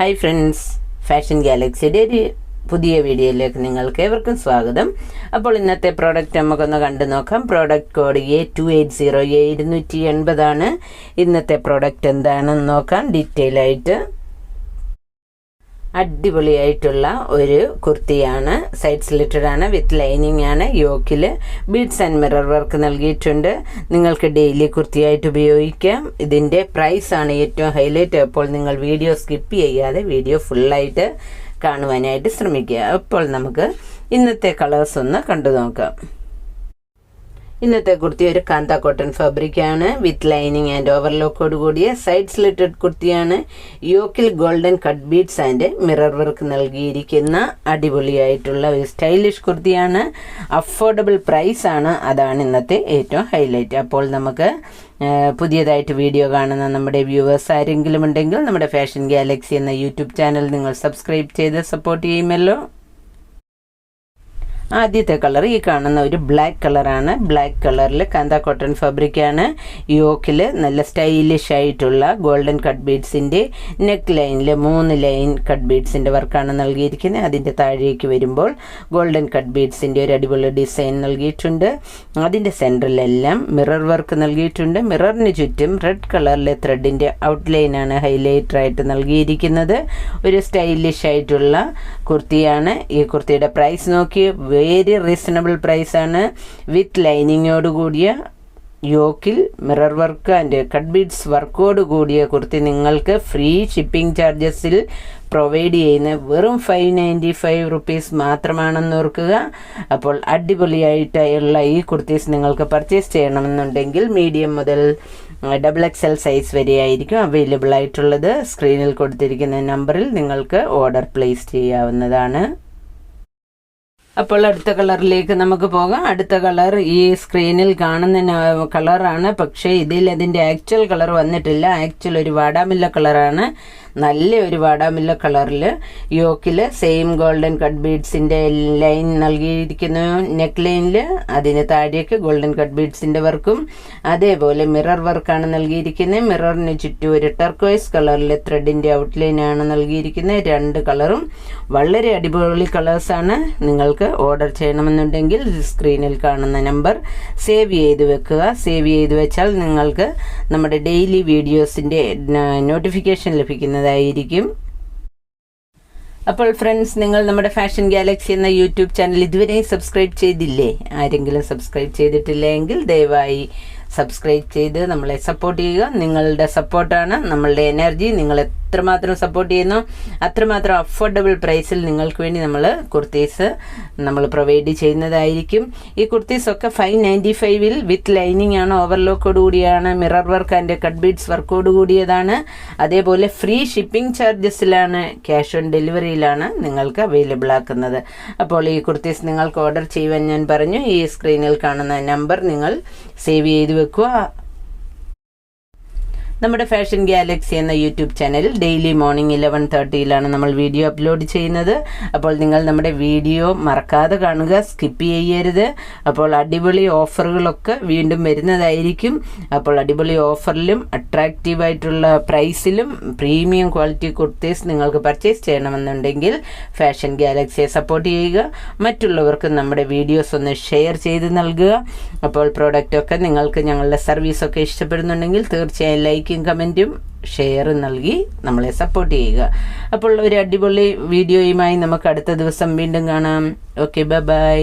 Hi friends fashion ഗാലക്സിയുടെ ഒരു പുതിയ വീഡിയോയിലേക്ക് നിങ്ങൾക്ക് ഏവർക്കും സ്വാഗതം. അപ്പോൾ ഇന്നത്തെ പ്രോഡക്റ്റ് നമുക്കൊന്ന് കണ്ടു നോക്കാം. Product code A two eight zero A ഇരുന്നൂറ്റി എൺപതാണ്. ഇന്നത്തെ പ്രോഡക്റ്റ് എന്താണെന്ന് നോക്കാം. ഡീറ്റെയിൽ ആയിട്ട് അടിപൊളിയായിട്ടുള്ള ഒരു കുർത്തിയാണ്. സൈഡ് സ്ലിറ്റഡ് ആണ് വിത്ത് ലൈനിങ് ആണ്. യോക്കിൽ ബീഡ്സ് ആൻഡ് മിറർ വർക്ക് നൽകിയിട്ടുണ്ട്. നിങ്ങൾക്ക് ഡെയിലി കുർത്തിയായിട്ട് ഉപയോഗിക്കാം. ഇതിന്റെ പ്രൈസ് ആണ് ഏറ്റവും ഹൈലൈറ്റ് അപ്പോൾ നിങ്ങൾ വീഡിയോ സ്കിപ്പ് ചെയ്യാതെ വീഡിയോ ഫുള്ളായിട്ട് കാണുവാനായിട്ട് ശ്രമിക്കുക. അപ്പോൾ നമുക്ക് ഇന്നത്തെ കളേഴ്സ് ഒന്ന് കണ്ടു നോക്കാം. ഇന്നത്തെ കുർത്തി ഒരു കാന്ത കോട്ടൺ ഫാബ്രിക് ആണ്. വിത്ത് ലൈനിങ് ആൻഡ് ഓവർലോക്കോട് കൂടിയ സൈഡ് സ്ലിറ്റഡ് കുർത്തിയാണ്. യോക്കിൽ golden cut beads and mirror work നൽകിയിരിക്കുന്ന അടിപൊളിയായിട്ടുള്ള ഒരു സ്റ്റൈലിഷ് കുർത്തിയാണ്. അഫോർഡബിൾ പ്രൈസ് ആണ്. അതാണ് ഇന്നത്തെ ഏറ്റവും ഹൈലൈറ്റ് അപ്പോൾ നമുക്ക് പുതിയതായിട്ട് വീഡിയോ കാണുന്ന നമ്മുടെ വ്യൂവേഴ്സ് ആരെങ്കിലും ഉണ്ടെങ്കിൽ നമ്മുടെ ഫാഷൻ ഗാലക്സി എന്ന യൂട്യൂബ് ചാനൽ നിങ്ങൾ സബ്സ്ക്രൈബ് ചെയ്ത് സപ്പോർട്ട് ചെയ്യുമല്ലോ. ആദ്യത്തെ കളർ ഈ കാണുന്ന ഒരു ബ്ലാക്ക് കളറാണ് ബ്ലാക്ക് കളറിൽ കാന്ത കോട്ടൺ ഫാബ്രിക്കാണ് യോക്കിൽ നല്ല സ്റ്റൈലിഷ് ആയിട്ടുള്ള ഗോൾഡൻ കട്ട് ബീഡ്സിന്റെ നെക്ക് ലൈനിൽ മൂന്ന് ലൈൻ കട്ട് ബീഡ്സിന്റെ വർക്കാണ് നൽകിയിരിക്കുന്നത്. അതിന്റെ താഴേക്ക് വരുമ്പോൾ ഗോൾഡൻ കട്ട് ബീഡ്സിന്റെ ഒരു അടിപൊളി ഡിസൈൻ നൽകിയിട്ടുണ്ട്. അതിന്റെ സെന്ററിലെല്ലാം മിറർ വർക്ക് നൽകിയിട്ടുണ്ട്. മിററിന് ചുറ്റും റെഡ് കളറിലെ ത്രെഡിന്റെ ഔട്ട്ലൈനാണ് ഹൈലൈറ്റർ ആയിട്ട് നൽകിയിരിക്കുന്നത്. ഒരു സ്റ്റൈലിഷ് ആയിട്ടുള്ള കുർത്തിയാണ്. ഈ കുർത്തിയുടെ പ്രൈസ് നോക്കി വെരി റീസണബിൾ പ്രൈസാണ് വിത്ത് ലൈനിങ്ങോട് കൂടിയ യോക്കിൽ mirror work and cut beads വർക്കോട് കൂടിയ കുർത്തി നിങ്ങൾക്ക് ഫ്രീ ഷിപ്പിംഗ് ചാർജസിൽ പ്രൊവൈഡ് ചെയ്യുന്ന വെറും ഫൈവ് നയന്റി ഫൈവ് റുപ്പീസ് മാത്രമാണെന്ന് ഓർക്കുക. അപ്പോൾ അടിപൊളിയായിട്ടുള്ള ഈ കുർത്തീസ് നിങ്ങൾക്ക് പർച്ചേസ് ചെയ്യണമെന്നുണ്ടെങ്കിൽ മീഡിയം മുതൽ ഡബിൾ എക്സ് എൽ സൈസ് വരെയായിരിക്കും അവൈലബിൾ ആയിട്ടുള്ളത്. സ്ക്രീനിൽ കൊടുത്തിരിക്കുന്ന നമ്പറിൽ നിങ്ങൾക്ക് ഓർഡർ പ്ലേസ് ചെയ്യാവുന്നതാണ്. അപ്പോൾ അടുത്ത കളറിലേക്ക് നമുക്ക് പോകാം. അടുത്ത കളർ ഈ സ്ക്രീനിൽ കാണുന്ന കളറാണ്. പക്ഷേ ഇതിൽ അതിന്റെ ആക്ച്വൽ കളർ വന്നിട്ടില്ല. ആക്ച്വൽ ഒരു വാടാമില്ല കളറാണ്. നല്ല ഒരു വാടാമില്ല കളറിൽ യോക്കിൽ സെയിം ഗോൾഡൻ കട്ട് ബീഡ്സിന്റെ ലൈൻ നൽകിയിരിക്കുന്നു നെക്ക് ലൈനിൽ അതിന് താഴേക്ക് ഗോൾഡൻ കട്ട് ബീഡ്സിന്റെ വർക്കും അതേപോലെ മിറർ വർക്കാണ് നൽകിയിരിക്കുന്നത് മിററിന് ചുറ്റും ഒരു ടർക്കോയ്സ് കളറിൽ ത്രെഡിന്റെ ഔട്ട്ലൈനാണ് നൽകിയിരിക്കുന്നത് രണ്ട് കളറും വളരെ അടിപൊളി കളേഴ്സാണ് നിങ്ങൾക്ക് ഓർഡർ ചെയ്യണമെന്നുണ്ടെങ്കിൽ സ്ക്രീനിൽ കാണുന്ന നമ്പർ സേവ് ചെയ്ത് വെക്കുക. സേവ് ചെയ്ത് വെച്ചാൽ നിങ്ങൾക്ക് നമ്മുടെ ഡെയിലി വീഡിയോസിന്റെ നോട്ടിഫിക്കേഷൻ ലഭിക്കുന്നതായിരിക്കും അപ്പോൾ ഫ്രണ്ട്സ് നിങ്ങൾ നമ്മുടെ ഫാഷൻ ഗാലക്സി എന്ന യൂട്യൂബ് ചാനൽ ഇതുവരെയും സബ്സ്ക്രൈബ് ചെയ്തില്ലേ? ആരെങ്കിലും സബ്സ്ക്രൈബ് ചെയ്തിട്ടില്ലെങ്കിൽ ദയവായി സബ്സ്ക്രൈബ് ചെയ്ത് നമ്മളെ സപ്പോർട്ട് ചെയ്യുക. നിങ്ങളുടെ സപ്പോർട്ടാണ് നമ്മളുടെ എനർജി നിങ്ങൾ എത്രമാത്രം സപ്പോർട്ട് ചെയ്യുന്നു അത്രമാത്രം അഫോർഡബിൾ പ്രൈസിൽ നിങ്ങൾക്ക് വേണ്ടി നമ്മൾ കുർത്തീസ് നമ്മൾ പ്രൊവൈഡ് ചെയ്യുന്നതായിരിക്കും. ഈ കുർത്തീസ് ഒക്കെ ഫൈവ് നയന്റി ഫൈവിൽ വിത്ത് ലൈനിങ് ആണ് ഓവർലോക്കോട് കൂടിയാണ് mirror work and cut beads വർക്കോട് കൂടിയതാണ്. അതേപോലെ ഫ്രീ ഷിപ്പിംഗ് ചാർജസിലാണ് ക്യാഷ് ഓൺ ഡെലിവറിയിലാണ് നിങ്ങൾക്ക് അവൈലബിൾ ആക്കുന്നത്. അപ്പോൾ ഈ കുർത്തീസ് നിങ്ങൾക്ക് ഓർഡർ ചെയ്യുവാൻ ഞാൻ പറഞ്ഞു. ഈ സ്ക്രീനിൽ കാണുന്ന നമ്പർ നിങ്ങൾ സേവ് ചെയ്ത് വെക്കുക നമ്മുടെ ഫാഷൻ ഗാലക്സി എന്ന YouTube channel daily morning eleven തേർട്ടിയിലാണ് നമ്മൾ വീഡിയോ അപ്ലോഡ് ചെയ്യുന്നത്. അപ്പോൾ നിങ്ങൾ നമ്മുടെ വീഡിയോ മറക്കാതെ കാണുക സ്കിപ്പ് ചെയ്യരുത്. അപ്പോൾ അടിപൊളി ഓഫറുകളൊക്കെ വീണ്ടും വരുന്നതായിരിക്കും. അപ്പോൾ അടിപൊളി ഓഫറിലും അട്രാക്റ്റീവായിട്ടുള്ള പ്രൈസിലും പ്രീമിയം ക്വാളിറ്റി കുർത്തീസ് നിങ്ങൾക്ക് പർച്ചേസ് ചെയ്യണമെന്നുണ്ടെങ്കിൽ ഫാഷൻ ഗാലക്സിയെ സപ്പോർട്ട് ചെയ്യുക. മറ്റുള്ളവർക്ക് നമ്മുടെ വീഡിയോസ് ഒന്ന് ഷെയർ ചെയ്ത് നൽകുക. അപ്പോൾ പ്രോഡക്റ്റൊക്കെ നിങ്ങൾക്ക് ഞങ്ങളുടെ സർവീസൊക്കെ ഇഷ്ടപ്പെടുന്നുണ്ടെങ്കിൽ തീർച്ചയായും ലൈക്ക് ലൈക്കും കമന്റും ഷെയറും നൽകി നമ്മളെ സപ്പോർട്ട് ചെയ്യുക. അപ്പോൾ ഒരു അടിപൊളി വീഡിയോയുമായി നമുക്ക് അടുത്ത ദിവസം വീണ്ടും കാണാം. Okay bye